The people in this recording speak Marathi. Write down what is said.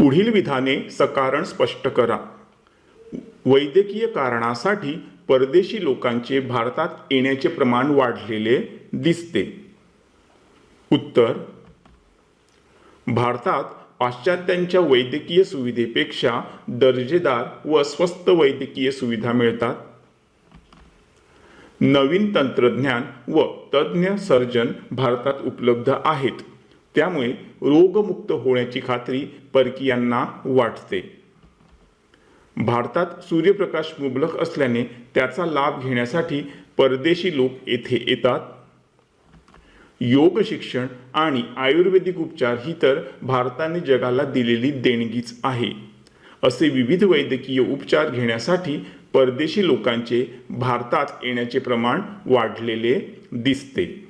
पुढील विधाने सकारण स्पष्ट करा. वैद्यकीय कारणासाठी परदेशी लोकांचे भारतात येण्याचे प्रमाण वाढलेले दिसते. उत्तर भारतात पाश्चात्यांच्या वैद्यकीय सुविधेपेक्षा दर्जेदार व स्वस्त वैद्यकीय सुविधा मिळतात. नवीन तंत्रज्ञान व तज्ज्ञ सर्जन भारतात उपलब्ध आहेत. त्यामुळे रोगमुक्त होण्याची खात्री परकीयांना वाटते. भारतात सूर्यप्रकाश मुबलक असल्याने त्याचा लाभ घेण्यासाठी परदेशी लोक येथे येतात. योग शिक्षण आणि आयुर्वेदिक उपचार ही तर भारताने जगाला दिलेली देणगीच आहे. असे विविध वैद्यकीय उपचार घेण्यासाठी परदेशी लोकांचे भारतात येण्याचे प्रमाण वाढलेले दिसते.